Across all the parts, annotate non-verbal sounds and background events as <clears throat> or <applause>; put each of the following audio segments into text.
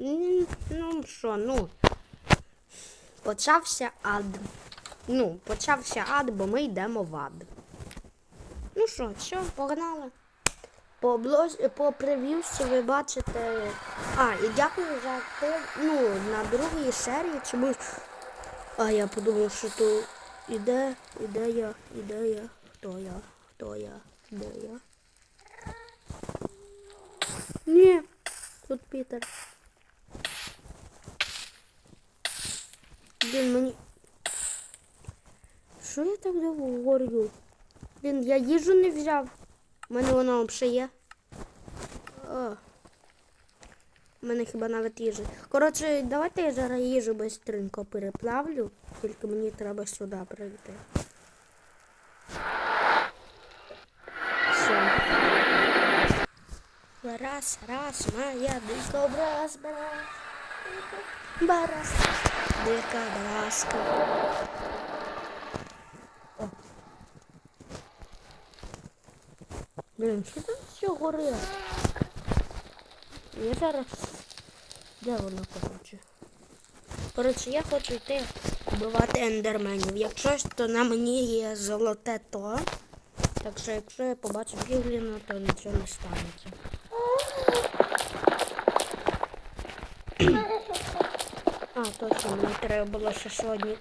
М, Ну що, ну. Почався ад. Ну, почався ад, бо ми йдемо в ад. Ну що, що, погнали. По, облоз... по прев'юсі ви бачите. А, і дякую за актив. Ну, на другій серії чомусь. А я подумав, що то іде, іде я, іде я, хто я, хто я, де я. Ні, тут Пітер. Блін, мені. Що я так довго горю? Блін, я їжу не взяв. У мене вона взагалі є. О. У мене хіба навіть їжі. Коротше, давайте я зараз їжу бистренько переплавлю. Тільки мені треба сюди прийти. Раз, раз, моя дика образ, брас. Барас. Дика браска. Блін, що там все горить? Я зараз. Де воно, коротше? Коротше, я хочу йти вбивати ендерменів. Якщо ж, то на мені є золоте то. Так що якщо я побачу бігліна, то нічого не станеться. А, точно, мені треба було ще сьогодні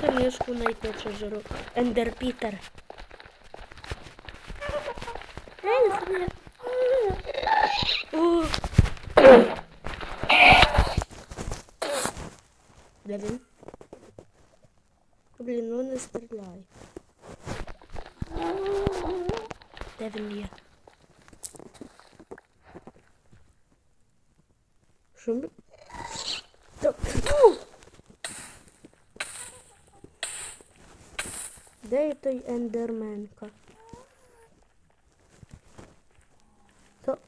книжку знайти чи жиру. Ендер Пітер. Де він? Блін, ну не стріляй. Де він є? Що? Та- Фу! Де є той ендерменка? То...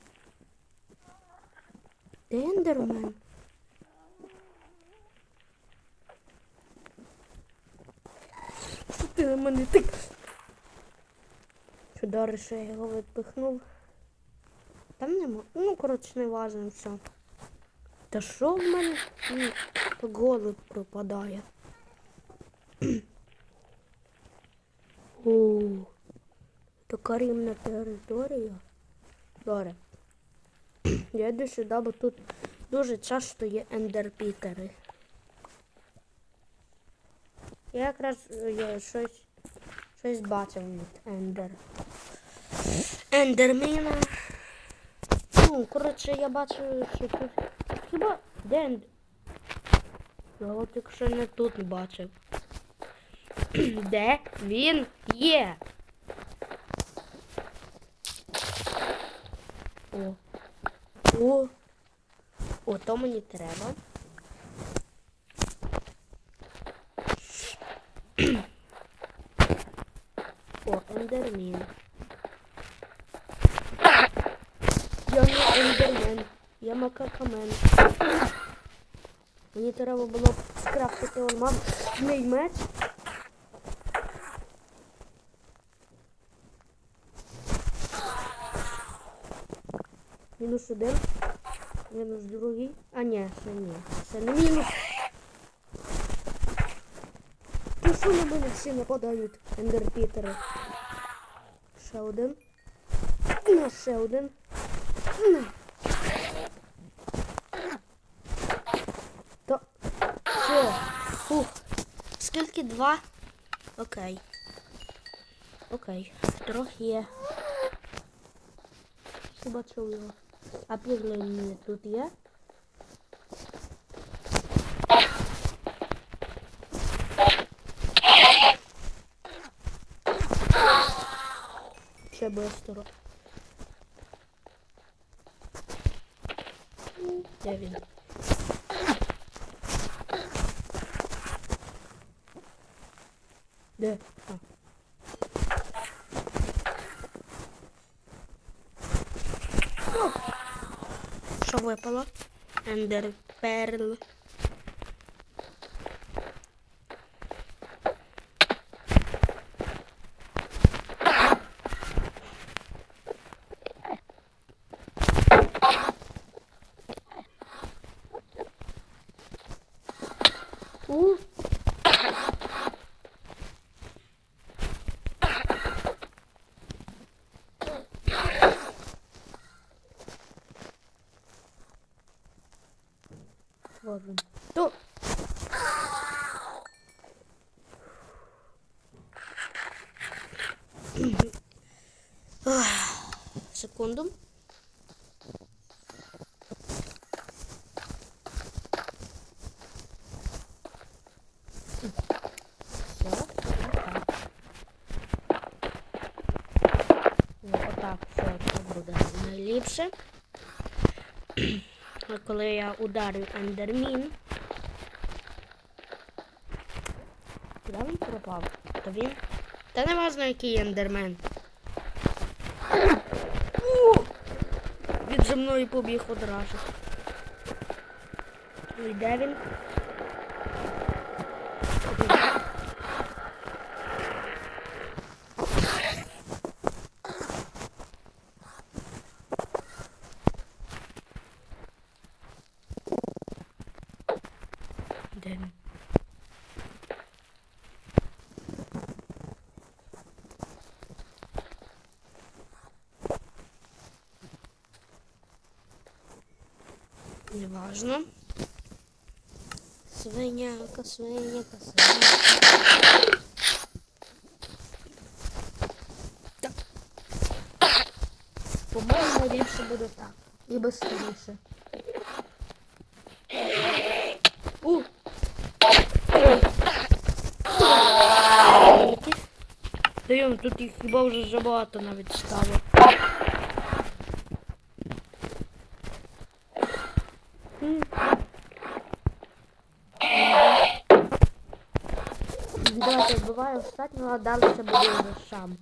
Де ендермен? Що ти на мене так? Добре, що я його відпихнув? Там нема. Ну, коротше, не важно все. Та що в мене? Голод пропадає. О, така рівна територія. Добре. Я йду сюди, бо тут дуже часто є ендерпітери. Я якраз е, я щось, щось бачив від ендер. Ендерміна. Ну, коротше, я бачу, що тут. Хіба де ендер? Я от якщо не тут бачив. Де він є? О. О. О, то мені треба. О, ендермін. Я не ендермен. Я макакамен. Мені треба було скрафтити алмаз. Мій меч. Мінус один. Мінус другий. А ні, це ні. Це не мінус. Ти що на мене всі нападають, ендерпітери? Ще один. Ну, ще один. То. Що? Фух. Скільки два? Окей. Окей. Трохи є. Побачив його. А піглені тут є? Ще быстро. Де він? Де? А. О! Що випало? Ендер перл. Секунду. Найліпше. <clears throat> Коли я ударю ендермін. Куди він пропав? То він. Та не важно, який ендермен. За мною побіг одразу. Ну, і де він? Де він? Неважно. Свиняка, свиняка, свиняка. Так. По-моєму, ліпше буде так. І безскоріше. У! Даємо, тут їх хіба вже забагато навіть стало. Останнього, а далі це буде сам.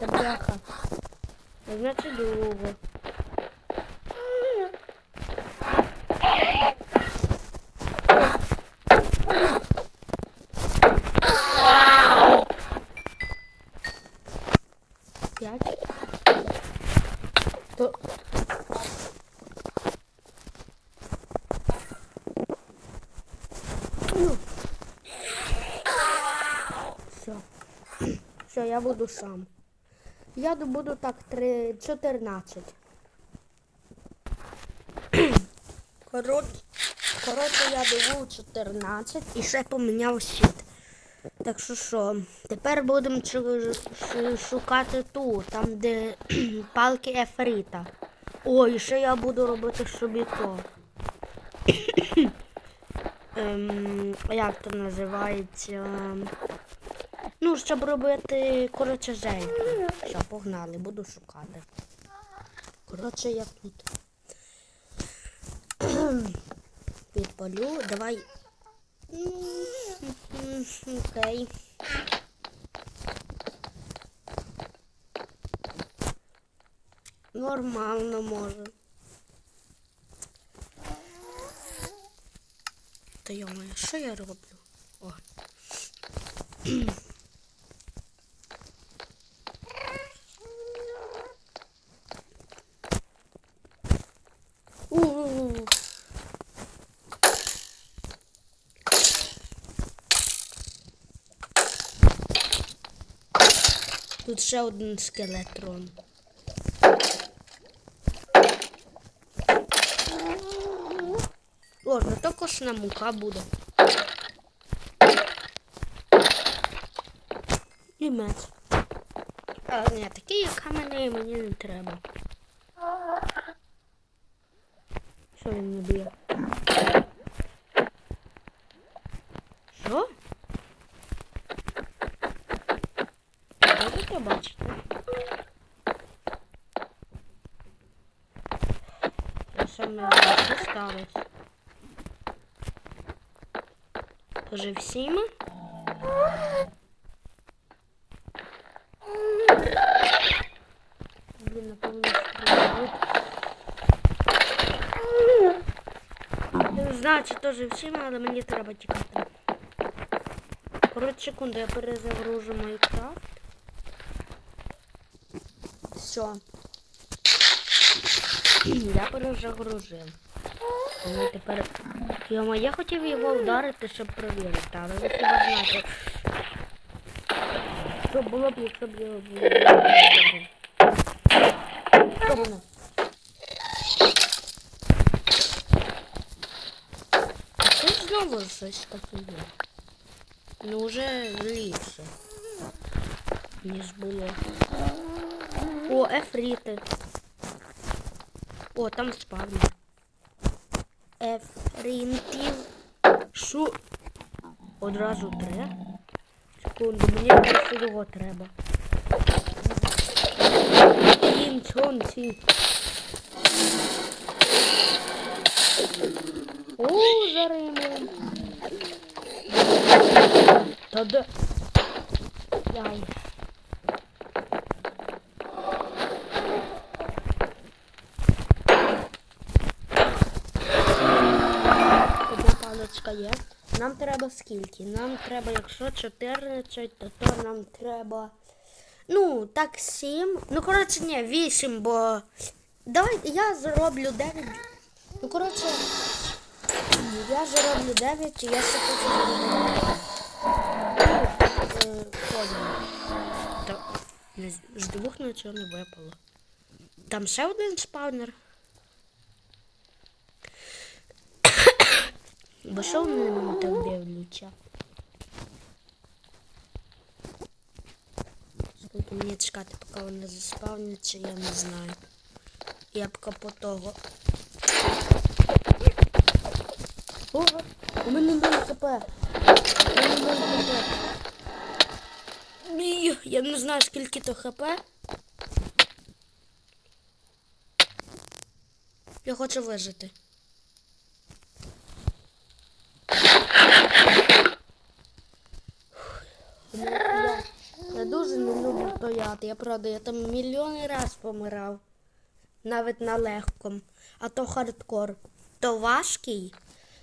Та бляха. Значить довго. П'ять. То... Ну. Все. Все, я буду сам. Я буду так три, 14. <clears throat> Коротше, коротше, я добув 14 і ще поміняв світ. Так що що, тепер будемо шукати ту, там де <clears throat> палки ефрита. О, і ще я буду робити собі то. <clears throat> ем, як то називається? Ну, щоб робити, коротше, жельки. Все, погнали, буду шукати. Коротше, я тут. <clears throat> Підпалю, давай. Окей. Нормально може. Та йомаю, що я роблю? О. <clears throat> Тут ще один скелетрон. Ложно, то кошна мука буде. І меч. А, ні, такий як каменний мені не треба. Що він не б'є? Що? Можете бачити? Це саме що сталося? Вже всіма? Блін, напевно, не знаю, чи теж всіма, але мені треба тікати. Коротше, секунду, я перезагружу Майнкрафт. Все. <clears throat> Я перезагрузив. Ну, Тому тепер... Йома, я хотів його вдарити, щоб провірити, але ви треба знати. Що було б, якщо б його було. Що воно? А ти знову щось таке є. Ну вже зліше. Ніж було. О, ефріти. О, там спавнер. Ефрінтів. Шу. Одразу три. Секунду, мені просто його треба. Кінчонці. О, заримуємо. Та де? Яй. Одна паличка є. Нам треба скільки? Нам треба, якщо 14, то, то нам треба. Ну, так, 7. Ну, коротше, ні, 8, бо. Давай я зароблю 9. Ну, коротше, я зароблю 9, і я ще хочу заробити. Ну, е, з- з двох нічого не випало. Там ще один спавнер. Вони на так дивляться? Скільки мені чекати, поки вони заспавняться, я не знаю. Я поки по того. О, у мене 0 хп. У мене 0 хп. Ні, я не знаю, скільки то хп. Я хочу вижити. Ну, Я, я дуже не люблю. Я правда, я там мільйони раз помирав. Навіть на легком. А то хардкор. То важкий.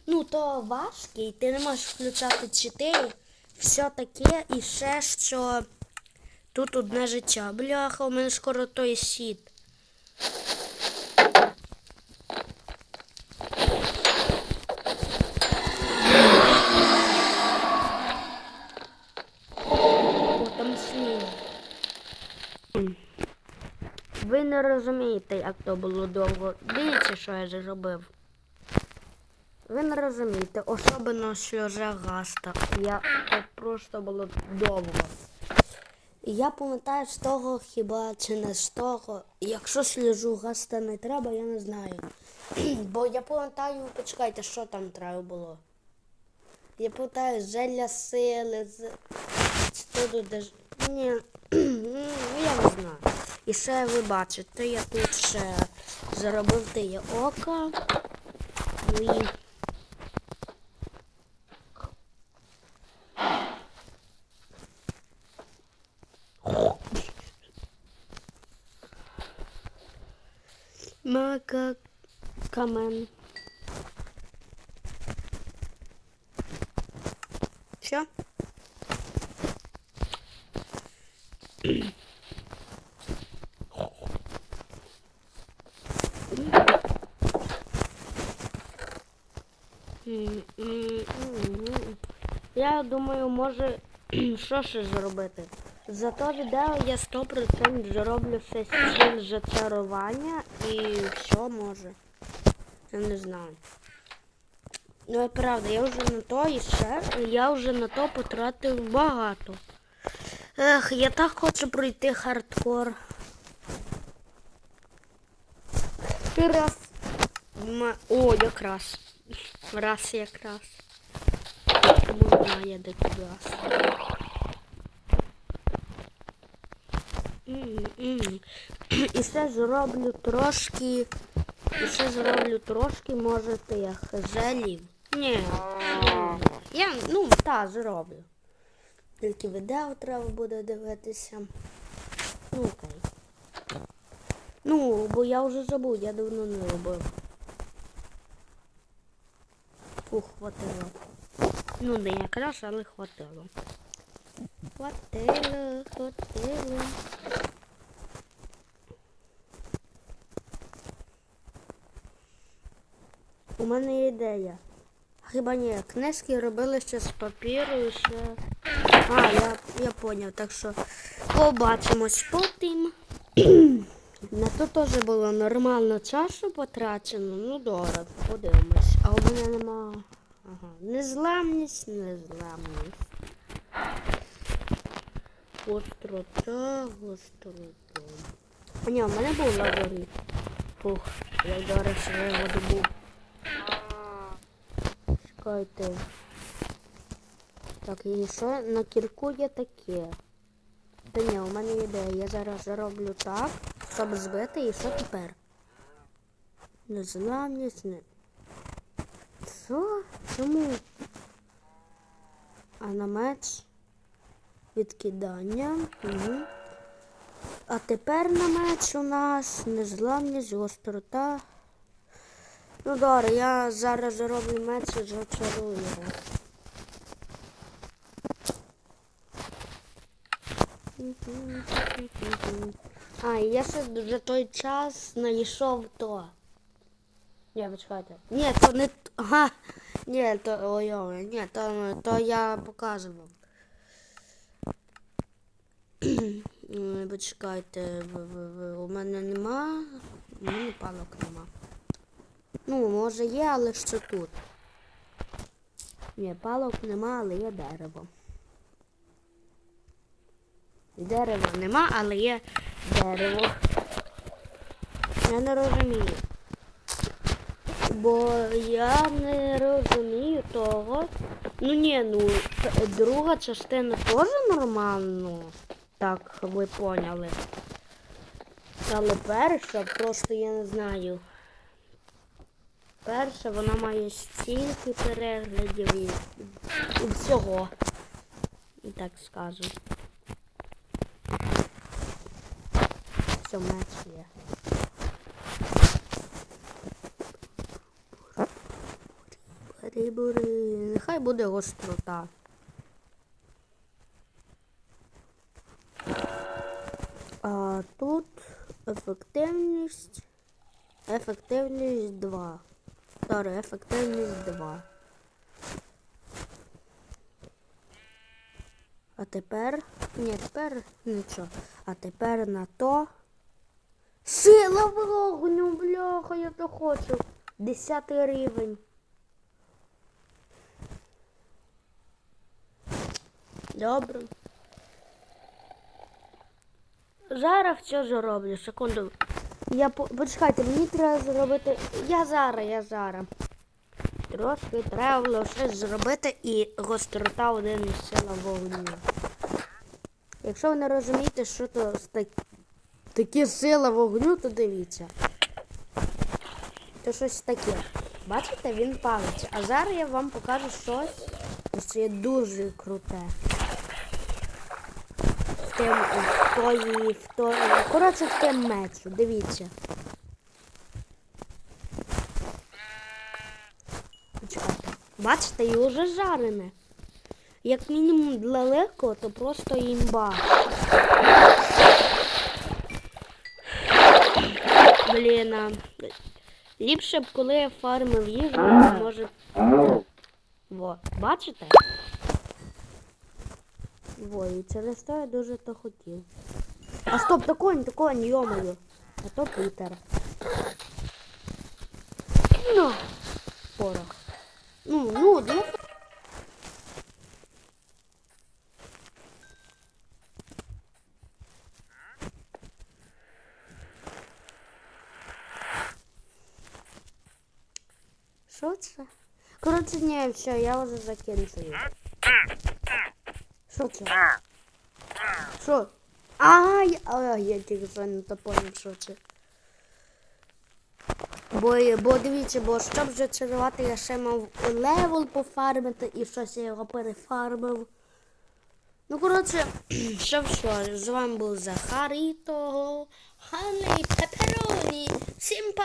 Ну, то важкий. Ти не можеш включати чити. Все таке і ще що тут одне життя. Бляха, у мене скоро той сіт. О, там сніг. Ви не розумієте, як то було довго. Дивіться, що я зробив. Ви не розумієте, особливо сльоза гаста. Я так просто було довго. Я пам'ятаю з того хіба чи не з того. Якщо сльозу гаста не треба, я не знаю. Бо я пам'ятаю, почекайте, що там треба було. Я пам'ятаю зелля сили, з... Ні, ну, я не знаю. І ще ви бачите, я тут ще заробив теє око. Ну і Мака камен. Все? Я думаю, може, <clears throat> що ще зробити? За то відео я 100% зроблю все фестиваль зачарування і все може. Я не знаю. Ну, і правда, я вже на то і ще, я вже на то потратив багато. Ех, я так хочу пройти хардкор. Раз. О, якраз. Раз якраз. Тому знає, де тут раз. І ще зроблю трошки. І ще зроблю трошки, може, тих желів. Ні. Я, ну, так, зроблю. Тільки відео треба буде дивитися. Ну, окей. Ну, бо я вже забув, я давно не робив. Фух, хватило. Ну, не якраз, але хватило. Хватило, хватило. У мене є ідея. Хіба ні, книжки робили ще з папіру і ще. А, я, я поняв, так що побачимось потім. На то теж було нормально часу потрачено, ну добре, подивимось. А у мене нема Ага. Незламність, незламність. Гострота, гострота. А ні, у мене був лазурит. Фух, я зараз я його добув. Чекайте. Так, і що на кірку є таке? Та ні, у мене ідея. Я зараз зроблю так, щоб збити, і що тепер? Незламність, не... Що? Чому? А на меч відкидання. Угу. А тепер на меч у нас незламність, гострота. Ну добре, я зараз зроблю меч і зачарую його. А, і я ще за той час знайшов то. Ні, почекайте. Ні, то не Ага. Ні, то ой, ой, ні, то, то я показував. М, Почекайте, у мене нема. У мене палок нема. Ну, може є, але що тут. Ні, палок нема, але є дерево. Дерева нема, але є дерево. Я не розумію. Бо я не розумію того. Ну ні, ну друга частина теж нормально. Так, ви поняли. Але перша, просто я не знаю. Перша вона має стільки переглядів і, всього. І так скажу. Все, меч є. Бурі-бурі. Нехай буде гострота. А тут ефективність. Ефективність 2. Старе, ефективність 2. А тепер. Ні, тепер нічого. А тепер на то. Сила вогню, бляха, я то хочу. Десятий рівень. Добре. Зараз все зроблю, секунду. Я по... почекайте, мені треба зробити. Я зараз, я зараз. Трошки треба було щось зробити і гострота один сила вогню. Якщо ви не розумієте, що то з так... таке сила вогню, то дивіться. То щось таке. Бачите, він палиться. А зараз я вам покажу щось, що є дуже круте. В тим, в тої, в тої, коротше, в тим мечу, дивіться. Почекайте. Бачите, і вже жарене. Як мінімум для легкого, то просто імба. Блін, ліпше б коли я фармив їжу, то може. Во, бачите? Во, і це не я дуже то хотів. А стоп, то конь, то конь, йомою. А то Пітер. Ну, порох. Ну, ну, для Що це? Коротше, ні, все, я вже закінчую. Що це? Що? А, я, а, я тільки не то поняв, що це. Бо, бо дивіться, бо щоб зачарувати, я ще мав левел пофармити і щось я його перефармив. Ну, коротше, <clears throat> що все, з вами був Захаріто, Ханний Пепероні. Всім па